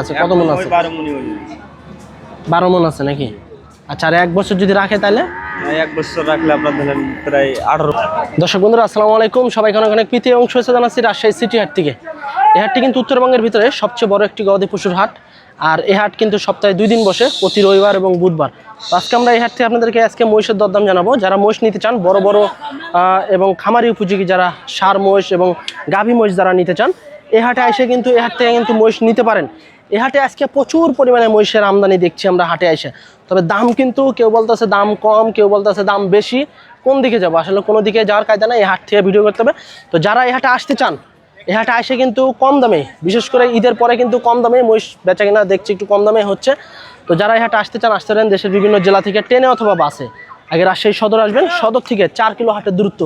আছে কত মন আছে? বারো মনি হইল বারো মন আছে নাকি? আচ্ছা আর এক বছর যদি রাখে তাহলে? এক বছর রাখলে আপনার ধরেন প্রায় আঠারো। দর্শক বন্ধুরা আসসালামু আলাইকুম। সবাইকে অনেক অনেক প্রীতি অংশ হয়েছে জানাচ্ছি রাজশাহী সিটি হাট থেকে। এই হাটটি কিন্তু উত্তরবঙ্গের ভিতরে সবচেয়ে বড় একটি গবাদি পশুর হাট। আর এই হাট কিন্তু সপ্তাহে দুই দিন বসে প্রতি রবিবার এবং বুধবার। আজকে আমরা এই হাট থেকে আপনাদেরকে আজকে মহিষের দরদাম জানাব। যারা মহিষ নিতে চান বড় বড় আহ, এবং খামারি উপযোগী যারা সার মহিষ এবং গাভী মহিষ যারা নিতে চান এই হাটে এসে কিন্তু, এ হাট থেকে কিন্তু মহিষ নিতে পারেন। এ হাটে আজকে প্রচুর পরিমাণে মহিষের আমদানি দেখছি আমরা হাটে এসে। তবে দাম কিন্তু কেউ বলতেছে দাম কম, কেউ বলতেছে দাম বেশি। কোন দিকে যাব? আসলে কোনো দিকে যাওয়ার কায়দা না এই হাট থেকে ভিডিও করতে হবে। তো যারা এই হাটে আসতে চান এই হাটে আসে কিন্তু কম দামে, বিশেষ করে ঈদের পরে কিন্তু কম দামে মহিষ বেচা কিনা দেখছি একটু কম দামে হচ্ছে। তো যারা এই হাটে আসতে চান, আসতে পারেন দেশের বিভিন্ন জেলা থেকে, ট্রেনে অথবা বাসে। আগে রাজশাহী সদর আসবেন। সদর থেকে চার কিলো হাটের দূরত্ব।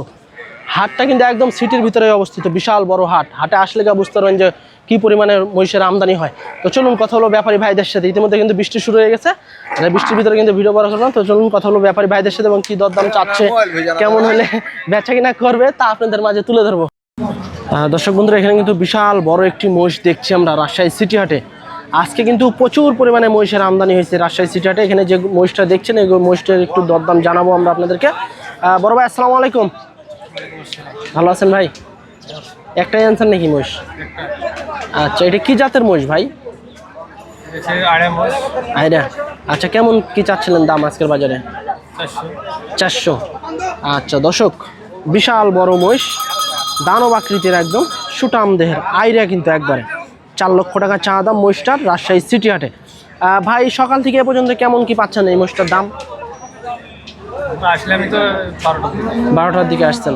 হাটটা কিন্তু একদম সিটির ভিতরে অবস্থিত বিশাল বড় হাট। হাটে আসলে গা বুঝতে পারবেন যে কি পরিমাণে মহিষের আমদানি হয়। তো চলুন কথা হলো ব্যাপারী ভাইদের সাথে। ইতিমধ্যে কিন্তু বৃষ্টি শুরু হয়ে গেছে। আর বৃষ্টির ভিতরে কিন্তু ভিডিও করা করলাম তো চলুন কথা হলো ব্যাপারী ভাইদের সাথে এবং কি দরদাম চাচ্ছে কেমন হলে বেচা কিনা করবে তা আপনাদের মাঝে তুলে ধরবো। দর্শক বন্ধুরা এখানে কিন্তু বিশাল বড় একটি মহিষ দেখছি আমরা রাজশাহী সিটি হাটে। আজকে কিন্তু প্রচুর পরিমাণে মহিষের আমদানি হয়েছে রাজশাহী সিটি হাটে। এখানে যে মহিষটা দেখছেন এই মহিষটার একটু দরদাম জানাব আমরা আপনাদেরকে। বড় ভাই আসসালামু আলাইকুম। ভালো আছেন ভাই? একটাই অ্যান্সার নাকি মহিষ আচ্ছা এটা কি জাতের মহিষ ভাই? আইরা আচ্ছা কেমন কি চাচ্ছিলেন দাম আজকের বাজারে? চারশো। আচ্ছা দর্শক, বিশাল বড় মহিষ দানব আকৃতির একদম সুটাম দেহের আইরা কিন্তু একবারে। চার লক্ষ টাকা চা দাম মহিষটার রাজশাহী সিটি হাটে। ভাই, সকাল থেকে এ পর্যন্ত কেমন কি পাচ্ছেন এই মহিষটার দাম? বারোটার দিকে আসছেন।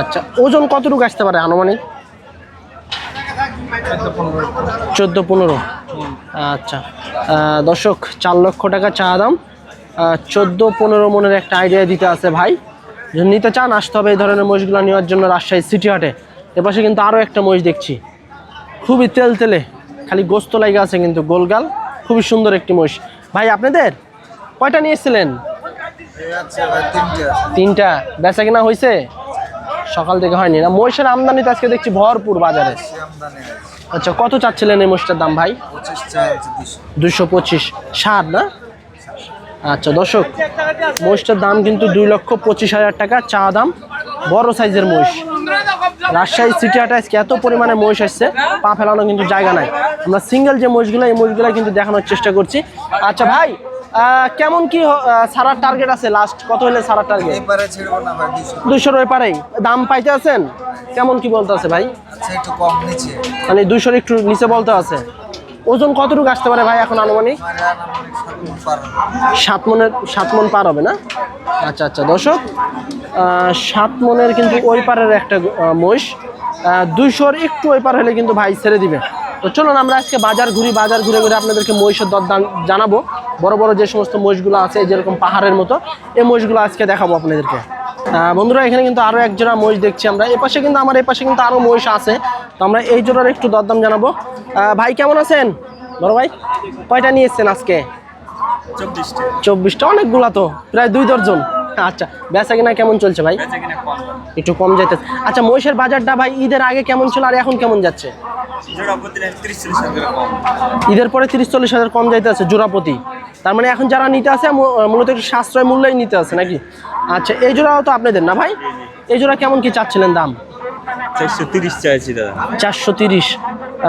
আচ্ছা ওজন কতটুকু আসতে পারে আনুমানিক? চোদ্দ পনেরো। আচ্ছা দর্শক, চার লক্ষ টাকা চা দাম। চোদ্দ পনেরো মনের একটা আইডিয়া দিতে আছে ভাই। নিতে চান, আসতে হবে এই ধরনের মহিষগুলো নেওয়ার জন্য রাজশাহী সিটি হাটে। এপাশে কিন্তু আরও একটা মহিষ দেখছি। খুবই তেল তেলে, খালি গোস্ত লাগে আছে কিন্তু গোলগাল। খুবই সুন্দর একটি মহিষ। ভাই, আপনাদের কয়টা নিয়ে এসেছিলেন তিনটা। বেচা কিনা হয়েছে সকাল থেকে হয়নি না। মহিষের আমদানি তো আজকে দেখছি ভরপুর বাজারে। আচ্ছা কত চাচ্ছিলেন এই মহিষটার দাম ভাই? দুশো পঁচিশ। ষাট না? আচ্ছা দর্শক, মহিষটার দাম কিন্তু দুই লক্ষ পঁচিশ হাজার টাকা চা দাম। বড় সাইজের মহিষ। রাজশাহী সিটি হাটে আজকে এত পরিমাণে মহিষ আসছে, পা ফেলানো কিন্তু জায়গা নাই। আমরা সিঙ্গেল যে মহিষগুলো, এই মহিষগুলো কিন্তু দেখানোর চেষ্টা করছি। আচ্ছা ভাই কেমন কি সারার টার্গেট আছে লাস্ট কত হলে সারার টার্গেট এবারে ছেড়বো না ভাই দুশো দুইশোর ওই পারেই। দাম পাইতে আছেন? কেমন কি বলতে আছে ভাই? আচ্ছা একটু কম নিচে। মানে দুইশোর একটু নিচে বলতে আছে। ওজন কতটুকু আসতে পারে ভাই এখন আনুমানিক। সাত মনের সাত মন পার হবে না? আচ্ছা আচ্ছা দর্শক সাত মনের কিন্তু ওই পারের একটা মহিষ। দুইশোর একটু ওই পার হলে কিন্তু ভাই ছেড়ে দিবে। তো চলুন আমরা আজকে বাজার ঘুরি বাজার ঘুরে ঘুরে আপনাদেরকে মহিষের দর দাম জানাব। বড় বড় যে সমস্ত মহিষগুলো আছে যেরকম পাহাড়ের মতো এই মহিষগুলো আজকে দেখাবো আপনাদেরকে। বন্ধুরা এখানে কিন্তু আরও এক জোড়া মহিষ দেখছি আমরা। এ পাশে কিন্তু আমার এই পাশে কিন্তু আরও মহিষ আছে। তো আমরা এই জোড়ার একটু দরদাম জানাব। ভাই কেমন আছেন? বড় ভাই কয়টা নিয়ে এসছেন আজকে? চব্বিশটা। অনেকগুলা তো প্রায় দুই দর্জন আচ্ছা বেচা কিনা কেমন চলছে ভাই? একটু কম যাইতে আচ্ছা মহিষের বাজারটা ভাই ঈদের আগে কেমন ছিল আর এখন কেমন যাচ্ছে? ঈদের পরে তিরিশ চল্লিশ হাজার কম যাইতে আছে জোড়াপতি তার মানে এখন যারা নিতে আছে মূলত একটু সাশ্রয় মূল্যেই নিতে আছে নাকি? আচ্ছা এই জোড়াও তো আপনাদের না ভাই? এই জোড়া কেমন কি চাচ্ছিলেন দাম? চারশো তিরিশ চাইছি দাদা। চারশো তিরিশ।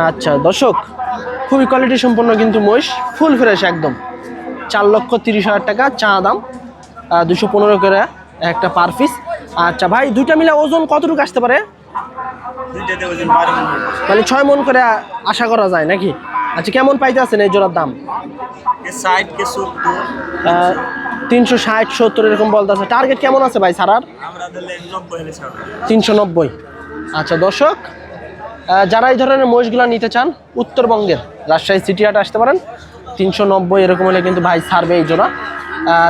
আচ্ছা দর্শক খুবই কোয়ালিটি সম্পন্ন কিন্তু মহিষ ফুল ফ্রেশ একদম। চার লক্ষ তিরিশ হাজার টাকা চা দাম। দুশো পনেরো করে একটা পার পিস আচ্ছা ভাই দুইটা মিলে ওজন কতটুকু আসতে পারে? মানে ছয় মন করে আশা করা যায় নাকি? আচ্ছা কেমন পাইতে আছেন এই জোড়ার দাম? তিনশো ষাট সত্তর এরকম বলতে আছে টার্গেট কেমন আছে ভাই সারার তিনশো নব্বই। আচ্ছা দর্শক যারা এই ধরনের মহিষগুলো নিতে চান উত্তরবঙ্গের রাজশাহী সিটি হাট আসতে পারেন। তিনশো নব্বই এরকম হলে কিন্তু ভাই ছাড়বে এই জোড়া।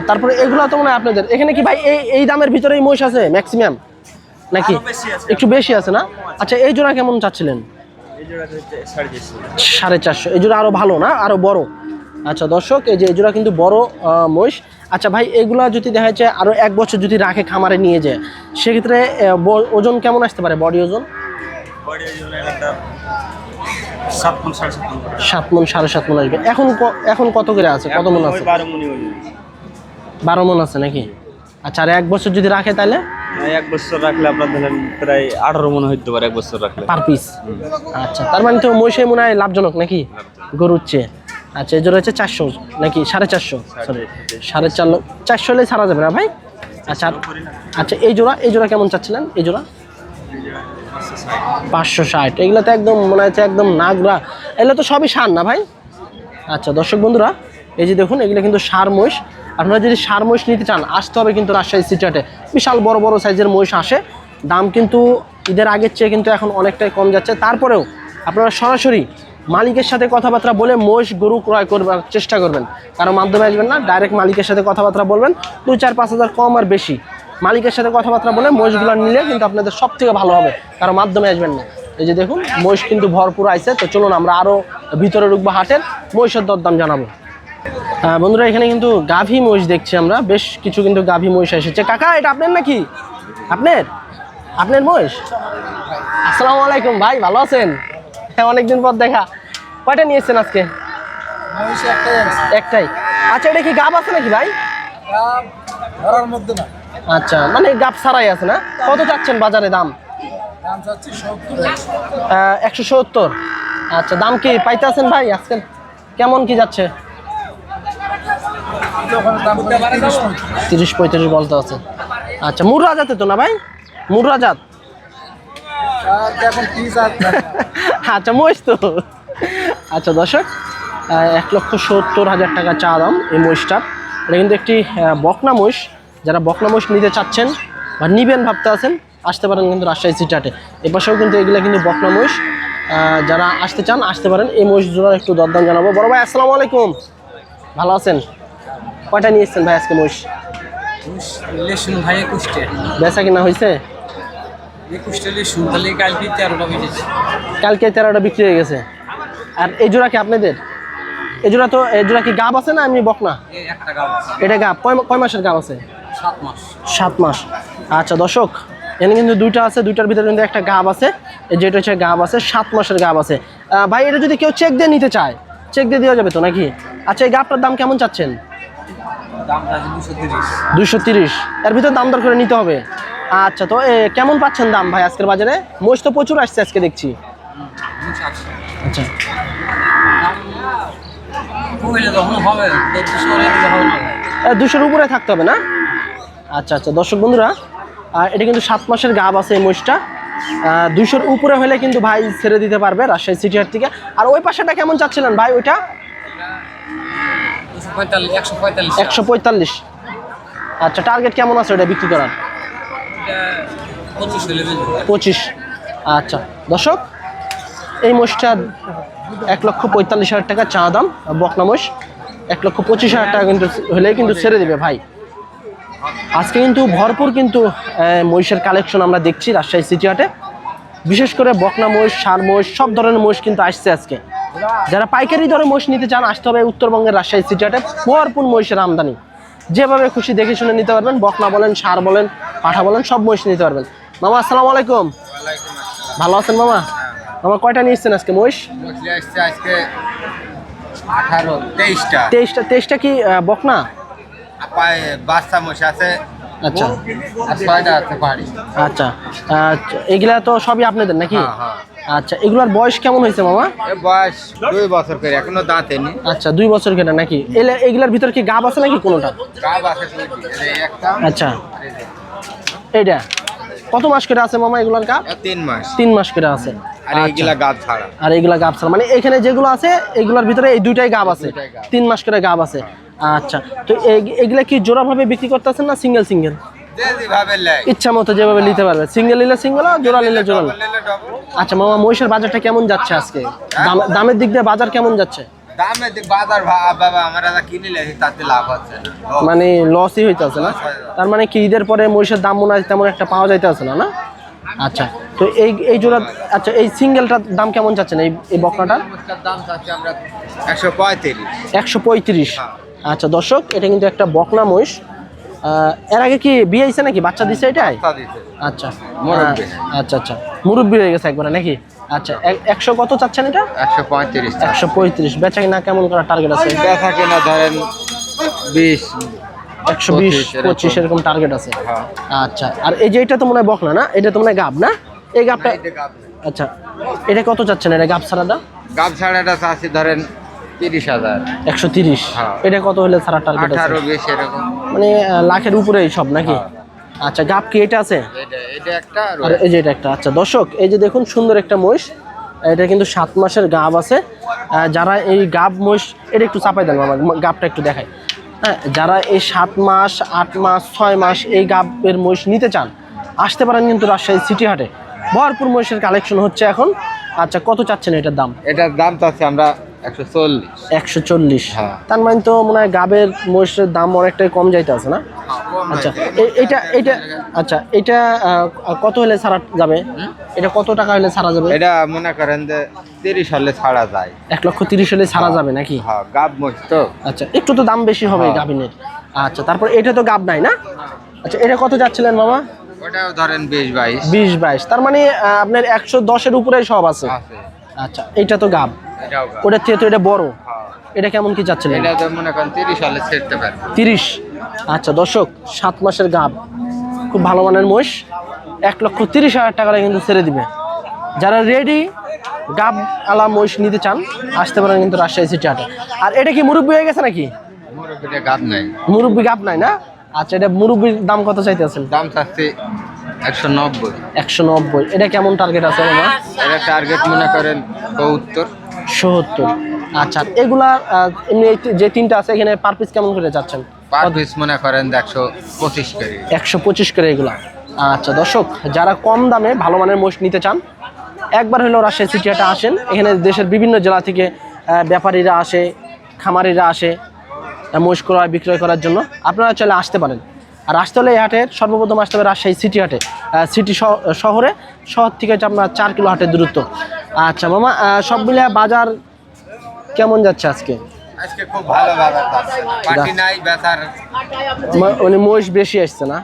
তারপরে এগুলো তো মনে হয় আপনাদের। এখানে কি ভাই এই এই দামের ভিতরেই মহিষ আছে ম্যাক্সিমাম নাকি। একটু বেশি আছে না? আচ্ছা এই জোড়া কেমন চাচ্ছিলেন? সাড়ে চারশো। এই জোড়া আরও ভালো না? আরও বড়? আচ্ছা দর্শক এই যে এই জোড়া কিন্তু বড় মহিষ। আচ্ছা ভাই এগুলা যদি দেখা যাচ্ছে আরও এক বছর যদি রাখে খামারে নিয়ে যায় সেক্ষেত্রে ওজন কেমন আসতে পারে বডি ওজন? সাত মন সাড়ে সাত মন আসবে। এখন এখন কত করে আছে? কত মন আছে? বারো মনি বারো মন আছে নাকি? আচ্ছা আর এক বছর যদি রাখে তাহলে? এক বছর রাখলে আপনার ধরেন প্রায় আঠারো মনে হইতে পারে এক বছর রাখলে। পার পিস আচ্ছা তার মানে তো মহিষে মনে হয় লাভজনক নাকি? গরুর চেয়ে। আচ্ছা এই জোড়া হচ্ছে চারশো নাকি? সাড়ে চারশো সরি সাড়ে চার চারশো হলে ছাড়া যাবে না ভাই? আচ্ছা আচ্ছা এই জোড়া এই জোড়া কেমন চাচ্ছিলেন? এই জোড়া? পাঁচশো ষাট। এগুলো তো একদম মনে হচ্ছে একদম নাগরা। এগুলো তো সবই সার না ভাই? আচ্ছা দর্শক বন্ধুরা এই যে দেখুন এগুলো কিন্তু সার মহিষ। আপনারা যদি সার মহিষ নিতে চান, আসতে হবে কিন্তু রাজশাহী সিটিহাটে বিশাল বড় বড় সাইজের মহিষ আসে। দাম কিন্তু ঈদের আগের চেয়ে কিন্তু এখন অনেকটাই কম যাচ্ছে। তারপরেও আপনারা সরাসরি মালিকের সাথে কথাবার্তা বলে মহিষ, গরু ক্রয় করবার চেষ্টা করবেন। কারও মাধ্যমে আসবেন না ডাইরেক্ট মালিকের সাথে কথাবার্তা বলবেন। দুই চার পাঁচ হাজার কম আর বেশি। মালিকের সাথে কথাবার্তা বলে মহিষগুলো নিলে কিন্তু আপনাদের সব থেকে ভালো হবে। কারও মাধ্যমে আসবেন না। এই যে দেখুন, মহিষ কিন্তু ভরপুর আইছে। তো চলুন আমরা আরও ভিতরে ঢুকবো হাটের। মহিষের দরদাম জানাব। বন্ধুরা, এখানে কিন্তু গাভী মহিষ দেখছি আমরা। বেশ কিছু কিন্তু গাভী মহিষ এসেছে। কাকা, এটা আপনার নাকি? আপনার? আপনার মহিষ? আসসালামু আলাইকুম ভাই, ভালো আছেন? হ্যাঁ অনেকদিন পর দেখা। কয়টা নিয়েছেন আজকে? একটাই। আচ্ছা এটা কি গাব আছে নাকি ভাই? আচ্ছা মানে গাব ছাড়াই আছে না? কত চাচ্ছেন বাজারে দাম? একশো সত্তর। আচ্ছা দাম কি পাইতে আছেন ভাই আজকাল? কেমন কি যাচ্ছে? তিরিশ পঁয়ত্রিশ। তিরিশ পঁয়ত্রিশ বলতে আছে। আচ্ছা মুররা জাতে তো না ভাই? মুররা জাত। আর এখন কি জাত? আচ্ছা মহিষ তো। আচ্ছা দর্শক এক লক্ষ সত্তর হাজার টাকা চা দাম এই মহিষটার। এটা কিন্তু একটি বকনা মহিষ। যারা বকনা মহিষ নিতে চাচ্ছেন বা নিবেন ভাবতে আছেন আসতে পারেন কিন্তু রাজশাহী সিটাটে এ পাশেও কিন্তু এগুলো কিন্তু বকনা মহিষ। যারা আসতে চান আসতে পারেন। এই মহিষ জোড়ার একটু দরদাম জানাব। বড় ভাই আসসালামু আলাইকুম। ভালো আছেন? কয়টা নিয়ে এসছেন ভাই আজকে লেসুন ভাই একুশটে। বেচা কিনা হয়েছে? একুশটে লেসুন তাহলে কালকে তেরোটা কালকে তেরোটা বিক্রি হয়ে গেছে। আর এই জোড়া কি আপনাদের? এই জোড়া তো এই জোড়া কি গাব আছে না এমনি বকনা? এটা গাব। কয় মাসের গাব আছে? সাত মাস। সাত মাস। আচ্ছা দর্শক এখানে কিন্তু দুইটা আছে দুইটার ভিতরে কিন্তু একটা গাব আছে। যেটা হচ্ছে গাব আছে সাত মাসের গাব আছে। ভাই এটা যদি কেউ চেক দিয়ে নিতে চায় চেক দিয়ে দেওয়া যাবে তো নাকি? আচ্ছা এই গাবটার দাম কেমন চাচ্ছেন? দুশো তিরিশ। এর ভিতরে দাম দর করে নিতে হবে। আচ্ছা তো কেমন পাচ্ছেন দাম ভাই আজকের বাজারে? মোষ তো প্রচুর আসছে আজকে দেখছি। আচ্ছা। দুশোর উপরে থাকতে হবে না? আচ্ছা আচ্ছা দর্শক বন্ধুরা আর এটা কিন্তু সাত মাসের গাব আছে এই মহিষটা। দুশোর উপরে হলে কিন্তু ভাই ছেড়ে দিতে পারবে রাজশাহী সিটি হাট থেকে। আর ওই পাশেটা কেমন চাচ্ছিলেন ভাই ওইটা? একশো পঁয়তাল্লিশ আচ্ছা টার্গেট কেমন আছে ওটা বিক্রি করার? পঁচিশ আচ্ছা দর্শক এই মোষটা এক লক্ষ পঁয়তাল্লিশ হাজার টাকা চা দাম বকনা মোষ এক লক্ষ পঁচিশ হাজার টাকা কিন্তু হলে কিন্তু ছেড়ে দেবে ভাই। আজকে কিন্তু ভরপুর কিন্তু মহিষের কালেকশন আমরা দেখছি রাজশাহী সিটি হাটে। বিশেষ করে বকনা মহিষ সার মহিষ সব ধরনের মহিষ কিন্তু আসছে আজকে। যারা পাইকারি দরে মহিষ নিতে চান আসতে হবে উত্তরবঙ্গের রাজশাহী সিটি হাটে। ভরপুর মহিষের আমদানি। যেভাবে খুশি দেখে শুনে নিতে পারবেন বকনা বলেন সার বলেন পাঠা বলেন সব মহিষ নিতে পারবেন। মামা আসসালামু আলাইকুম। ভালো আছেন মামা? মামা কয়টা নিয়ে এসছেন আজকে মহিষ? আজকে আঠারো তেইশটা। তেইশটা তেইশটা কি বকনা? বাচ্চা মহিষ আছে। আচ্ছা। আচ্ছা। আচ্ছা, এগুলা তো সবই আপনাদের নাকি? হ্যাঁ, হ্যাঁ। আচ্ছা এগুলার বয়স কেমন হয়েছে মামা? বয়স দুই বছর করে এখনও দাঁতে নি আচ্ছা দুই বছর কেটে নাকি? এলে এগুলার ভিতর কি গাব আছে নাকি কোনোটা? গাব আছে একটা। আচ্ছা। এইটা? কত মাস করে আছে মামা এগুলার গাব? তিন মাস। তিন মাস করে আছে। আর আচ্ছা। এইগুলা গাব ছাড়া। আর এগুলা গাব ছাড়া। মানে এখানে যেগুলো আছে এগুলার ভিতরে এই দুইটাই গাব আছে। তিন মাস করে গাব আছে। আচ্ছা তো এগুলা কি জোড়া ভাবে বিক্রি করতেছেন না সিঙ্গেল সিঙ্গেল ইচ্ছা মতো যেভাবে নিতে পারবে। সিঙ্গেল নিলে সিঙ্গেল জোড়া নিলে জোড়া আচ্ছা মামা মহিষের বাজারটা কেমন যাচ্ছে আজকে? দাম- দামের দিক দিয়ে বাজার কেমন যাচ্ছে? না। মানে লসই হইতেছে না? তার মানে কি ঈদের পরে মহিষের দাম মনে হয় তেমন একটা পাওয়া যাইতেছে না না? আচ্ছা তো এই এই জোড়া আচ্ছা এই সিঙ্গেলটার দাম কেমন চাচ্ছেন এই এই বকনাটার? দাম চাচ্ছি আমরা একশো পঁয়ত্রিশ। একশো পঁয়ত্রিশ। আচ্ছা দর্শক এটা কিন্তু একটা বকনা মহিষ। এর আগে কি বিয়ে হয়েছে নাকি? বাচ্চা দিছে এটাই? আচ্ছা। আচ্ছা আচ্ছা। মুরব্বী হয়ে গেছে একবারে নাকি? আচ্ছা এক- একশো কত চাচ্ছেন এটা? একশো পঁয়ত্রিশ একশো পঁয়ত্রিশ। বেচা কিনা কেমন করার টার্গেট আছে? ব্যথা কিনা ধরেন বিশ একশো বিশ পঁচিশ এরকম। টার্গেট আছে। হ্যাঁ। আচ্ছা আর এই যে এটা তো মনে হয় বকনা না? এটা তো মনে হয় গাব না? এই গাবটা আচ্ছা এটা কত চাচ্ছেন? এটা গাব ছাড়াটা? গাব ছাড়াটা চাষি ধরেন তিরিশ হাজার। একশো তিরিশ। হ্যাঁ। এটা কত হলে ছাড়ার টার্গেট আঠারো বিশ এরকম। মানে লাখের উপরেই সব নাকি? হ্যাঁ। আচ্ছা গাব কি এটা আছে? এটা এটা একটা আর আর এই যে এটা একটা। আচ্ছা দর্শক এই যে দেখুন সুন্দর একটা মহিষ। এটা কিন্তু সাত মাসের গাব আছে। যারা এই গাব মহিষ এটা একটু চাপাই দেন আমার গাবটা একটু দেখাই। হ্যাঁ যারা এই সাত মাস আট মাস ছয় মাস এই গাবের মহিষ নিতে চান আসতে পারেন কিন্তু রাজশাহী সিটি হাটে। ভরপুর মহিষের কালেকশন হচ্ছে এখন। আচ্ছা কত চাচ্ছেন এটার দাম? এটার দাম চাচ্ছি আমরা একশো চল্লিশ। হ্যাঁ। তার মানে তো মনে হয় গাবের মহিষের দাম অনেকটাই কম যাইতে আছে না আচ্ছা এটা এটা আচ্ছা এটা কত হলে ছাড়া যাবে? এটা কত টাকা হলে ছাড়া যাবে? এটা মনে করেন যে তিরিশ হলে ছাড়া যায়। এক লক্ষ তিরিশ হলে ছাড়া যাবে নাকি? হ্যাঁ গাব মহিষ তো। আচ্ছা একটু তো দাম বেশি হবে হ্যাঁ। গাভিনের। আচ্ছা তারপর এটা তো গাব নাই না? আচ্ছা এটা কত যাচ্ছিলেন মামা? ওটাও ধরেন বিশ বাইশ। বিশ বাইশ। তার মানে আপনার একশো দশের উপরে সব আছে। আচ্ছা এটা তো গাব। ওটার থেকে তো এটা বড়। হ্যাঁ। এটা কেমন কি যাচ্ছিলেন এটা তো মনে করেন তিরিশ হলে ছেড়তে পারবে। তিরিশ। আচ্ছা দর্শক সাত মাসের গাব। খুব ভালো মানের মহিষ। এক লক্ষ তিরিশ হাজার টাকা কিন্তু ছেড়ে দিবে। যারা রেডি গাব আলা মহিষ নিতে চান আসতে পারেন কিন্তু রাজশাহী সিটি হাটে। আর এটা কি মুরব্বী হয়ে গেছে নাকি? মুরব্বীটা গাব নাই। মুরব্বী গাব নাই না? আচ্ছা এটা মুরব্বীর দাম কত চাইতে চাইতেছেন দাম চাচ্ছি একশো নব্বই। একশো নব্বই। এটা কেমন টার্গেট আছে মামা এটা টার্গেট মনে করেন সত্তর সত্তর। আচ্ছা এগুলা এমনি যে তিনটা আছে এখানে পার পিস কেমন করে যাচ্ছেন? পার পিস মনে করেন একশো পঁচিশ করে। একশো পঁচিশ করে এগুলা। আচ্ছা দর্শক যারা কম দামে ভালো মানের মোষ নিতে চান একবার হলেও রাজশাহী সিটিয়াটা আসেন। এখানে দেশের বিভিন্ন জেলা থেকে ব্যাপারীরা আসে খামারিরা আসে মোষ ক্রয় বিক্রয় করার জন্য। আপনারা চলে আসতে পারেন। আর আসতে হলে এই হাটের সর্বপ্রথম আসতে হবে রাজশাহী সিটি হাটে। সিটি শহরে শহর থেকে হচ্ছে আপনার চার কিলো হাটের দূরত্ব। আচ্ছা মামা সব মিলে বাজার কেমন যাচ্ছে আজকে? আজকে খুব ভালো বাজার পার্টি নাই বেচার মানে মহিষ বেশি আসছে না?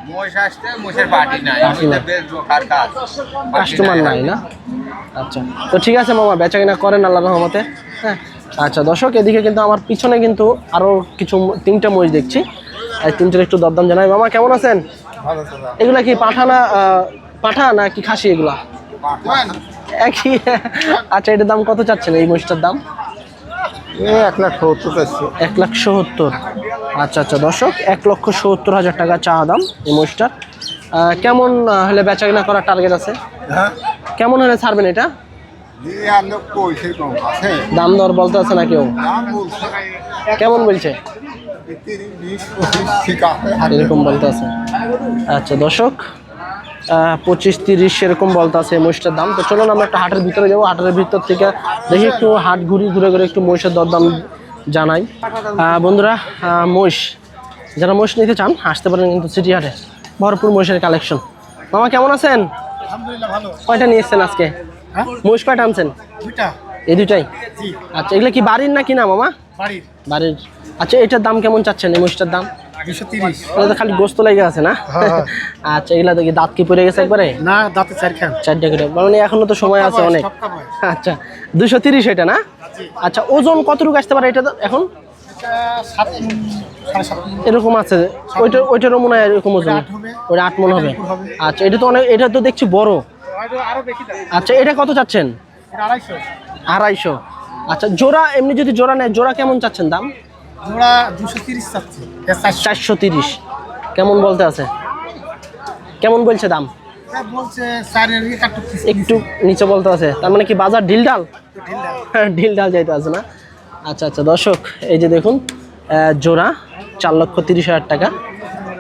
আসছে পার্টি নাই। কাস্টমার নাই। না? আচ্ছা তো ঠিক আছে মামা বেচা কিনা করেন আল্লাহ রহমতে। হ্যাঁ আচ্ছা দর্শক এদিকে কিন্তু আমার পিছনে কিন্তু আরও কিছু তিনটা মহিষ দেখছি। তিনটার একটু দরদাম জানাই। মামা কেমন আছেন? এগুলা কি পাঠা না পাঠা না কি খাসি এগুলা? একই? আচ্ছা এটার দাম কত চাচ্ছেন এই মহিষটার দাম? এক লাখ সত্তর এক লাখ সত্তর। আচ্ছা আচ্ছা দর্শক এক লক্ষ সত্তর হাজার টাকা চাওয়া দাম এই মহিষটার। কেমন হলে বেচা কিনা করার টার্গেট আছে? হ্যাঁ? কেমন হলে ছাড়বেন এটা? দাম দর বলতে আছে না কেউ? কেমন বলছে? এরকম বলতে আছে। আচ্ছা দর্শক পঁচিশ তিরিশ এরকম বলতে আছে মহিষটার দাম। তো চলুন আমরা একটা হাটের ভিতরে যাব। হাটের ভিতর থেকে দেখি একটু হাট ঘুরি ঘুরে ঘুরে একটু মহিষের দরদাম জানাই। বন্ধুরা মহিষ যারা মহিষ নিতে চান আসতে পারেন কিন্তু সিটি হাটে। ভরপুর মহিষের কালেকশন। মামা কেমন আছেন? কয়টা নিয়ে এসছেন আজকে? মহিষ কয়টা আনছেন? এই দুটাই আচ্ছা এগুলো কি বাড়ির না কিনা মামা? বাড়ির। বাড়ির। আচ্ছা এটার দাম কেমন চাচ্ছেন? এই মহিষটার দাম? তো খালি গোস্ত লেগে আছে না? আচ্ছা এগুলা দেখি দাঁত কি পড়ে গেছে একবারে? না দাঁতে চার খান। করে মানে এখনও তো সময় আছে অনেক। আচ্ছা দুশো তিরিশ এটা না? আচ্ছা ওজন কতটুকু আসতে পারে এটা তো এখন। এরকম আছে। ওইটা ওইটারও মনে হয় এরকম ওজন। ওইটা আট মন হবে। আচ্ছা এটা তো অনেক এটা তো দেখছি বড়। আচ্ছা এটা কত চাচ্ছেন? আড়াইশো। আড়াইশো। আচ্ছা জোড়া এমনি যদি জোড়া নেয় জোড়া কেমন চাচ্ছেন দাম? জোড়া দুশো তিরিশ চাচ্ছে। চারশো তিরিশ। কেমন বলতে আছে? কেমন বলছে দাম? কাটু একটু নিচে বলতে আছে। তার মানে কি বাজার ঢিল ডাল ঢিল ডাল যাইতে আছে না? আচ্ছা আচ্ছা দর্শক এই যে দেখুন জোড়া চার লক্ষ তিরিশ হাজার টাকা।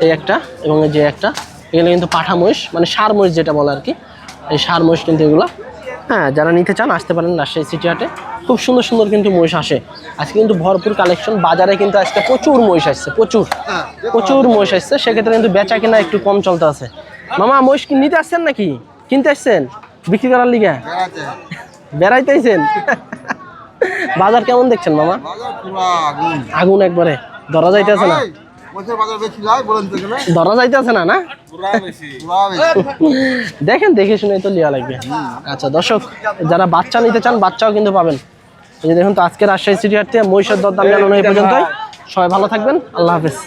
এই একটা এবং এই যে একটা এগুলো কিন্তু পাঠা মহিষ মানে সার মহিষ যেটা বলে আর কি। এই সার মহিষ কিন্তু এগুলো হ্যাঁ যারা নিতে চান আসতে পারেন রাজশাহী সিটি হাটে। খুব সুন্দর সুন্দর কিন্তু মহিষ আসে। আজকে কিন্তু ভরপুর কালেকশন বাজারে কিন্তু আজকে প্রচুর মহিষ আসছে প্রচুর। প্রচুর মহিষ আসছে সেক্ষেত্রে কিন্তু বেচা কেনা একটু কম চলতে আছে। মামা মহিষ কি নিতে আসছেন নাকি? কিনতে আসছেন? বিক্রি করার লিগে? বেড়াইতেছেন? বাজার কেমন দেখছেন মামা? আগুন। একবারে। ধরা যাইতেছে না। ধরা যাইতেছে না না? দেখেন দেখে শুনে তো লিয়া লাগবে। আচ্ছা দর্শক যারা বাচ্চা নিতে চান বাচ্চাও কিন্তু পাবেন। দেখুন তো আজকে রাজশাহী সিটি হাটতে মহিষের দরদাম জানানো এই পর্যন্তই। সবাই ভালো থাকবেন। আল্লাহ হাফেজ।